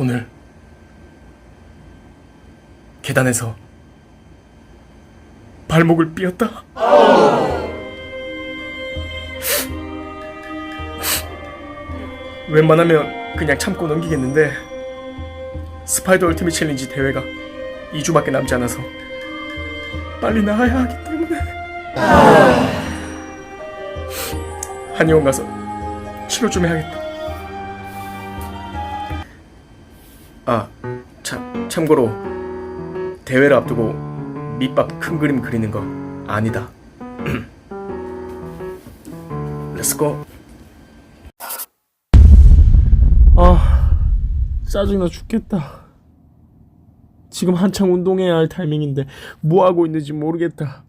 오늘 계단에서 발목을 삐었다. 웬만하면 그냥 참고 넘기겠는데 스파이더 얼티밋 챌린지 대회가 2주밖에 남지 않아서 빨리 나가야 하기 때문에 한의원 가서 치료 좀 해야겠다. 아, 참, 참고로 대회를 앞두고 밑밥 큰 그림 그리는 거 아니다. 렛츠고. 아, 짜증나 죽겠다. 지금 한창 운동해야 할 타이밍인데 뭐 하고 있는지 모르겠다.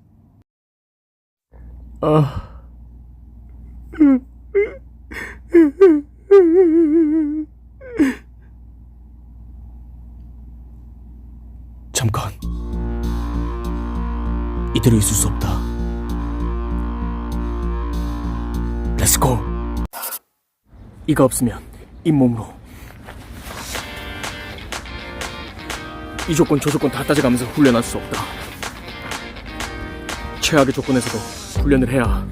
아. 이대로 있을 수 없다. 렛츠고. 이가 없으면 잇몸으로. 이 조건 저 조건 다 따져가면서 훈련할 수 없다. 최악의 조건에서도 훈련을 해야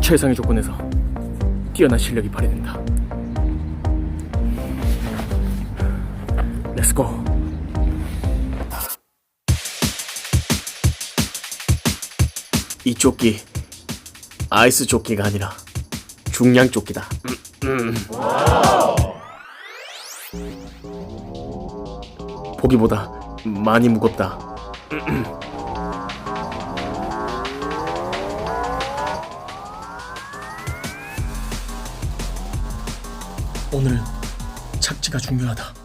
최상의 조건에서 뛰어난 실력이 발휘된다. 렛츠고. 이 조끼 아이스 조끼가 아니라 중량 조끼다. 보기보다 많이 무겁다. 음, 오늘은 착지가 중요하다.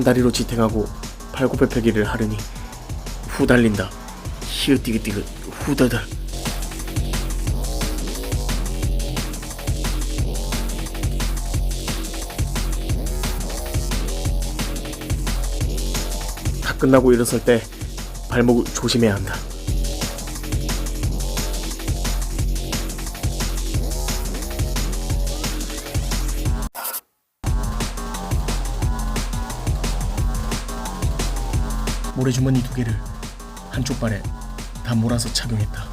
한 다리로 지탱하고 팔굽혀펴기를 하려니 후달린다. 히읗디귿디귿 후다달. 다 끝나고 일어설 때 발목을 조심해야 한다. 모래주머니 두 개를 한쪽 발에 다 몰아서 착용했다.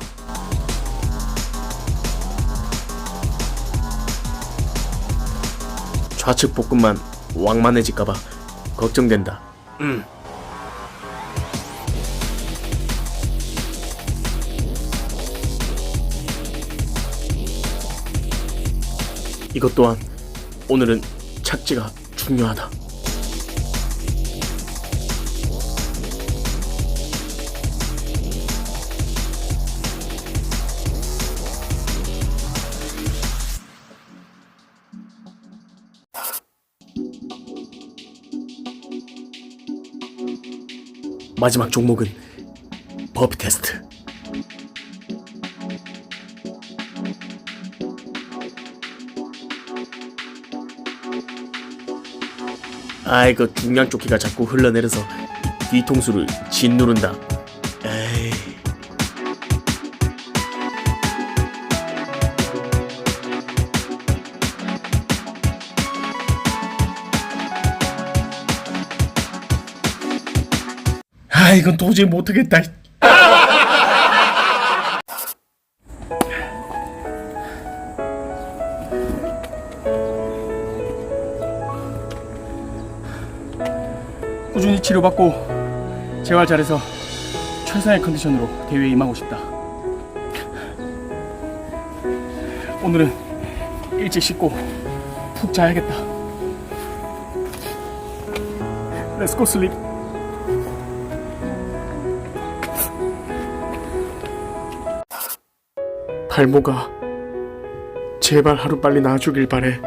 좌측 복근만 왕만해질까봐 걱정된다. 음. 이것 또한 오늘은 착지가 중요하다. 마지막 종목은 버피 테스트. 아이고 중량 조끼가 자꾸 흘러내려서 뒤통수를 짓누른다. 아 이건 도저히 못하겠다. 꾸준히 치료받고 재활 잘해서 최상의 컨디션으로 대회에 임하고 싶다. 오늘은 일찍 씻고 푹 자야겠다. 렛츠고 발모가 제발 하루 빨리 나아주길 바래.